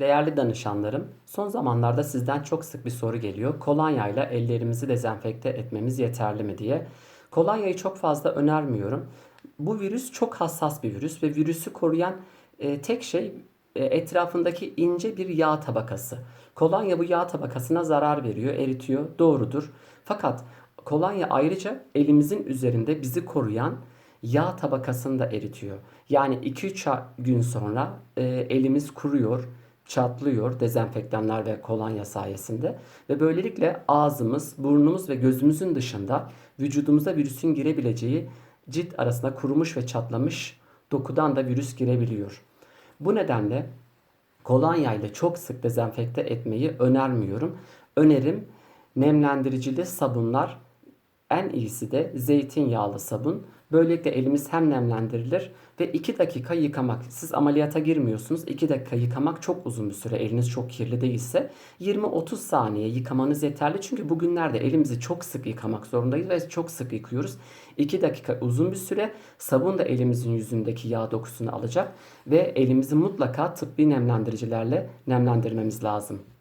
Değerli danışanlarım, son zamanlarda sizden çok sık bir soru geliyor. Kolonyayla ellerimizi dezenfekte etmemiz yeterli mi diye. Kolonyayı çok fazla önermiyorum. Bu virüs çok hassas bir virüs ve virüsü koruyan e, tek şey e, etrafındaki ince bir yağ tabakası. Kolonya bu yağ tabakasına zarar veriyor, eritiyor. Doğrudur. Fakat kolonya ayrıca elimizin üzerinde bizi koruyan yağ tabakasını da eritiyor. Yani 2-3 gün sonra e, elimiz kuruyor, çatlıyor dezenfektanlar ve kolonya sayesinde ve böylelikle ağzımız, burnumuz ve gözümüzün dışında vücudumuza virüsün girebileceği cilt arasında kurumuş ve çatlamış dokudan da virüs girebiliyor. Bu nedenle kolonya ile çok sık dezenfekte etmeyi önermiyorum. Önerim nemlendiricili sabunlar en iyisi de zeytinyağlı sabun. Böylelikle elimiz hem nemlendirilir ve 2 dakika yıkamak. Siz ameliyata girmiyorsunuz. 2 dakika yıkamak çok uzun bir süre. Eliniz çok kirli değilse 20-30 saniye yıkamanız yeterli. Çünkü bugünlerde elimizi çok sık yıkamak zorundayız ve çok sık yıkıyoruz. 2 dakika uzun bir süre. Sabun da elimizin yüzündeki yağ dokusunu alacak ve elimizi mutlaka tıbbi nemlendiricilerle nemlendirmemiz lazım.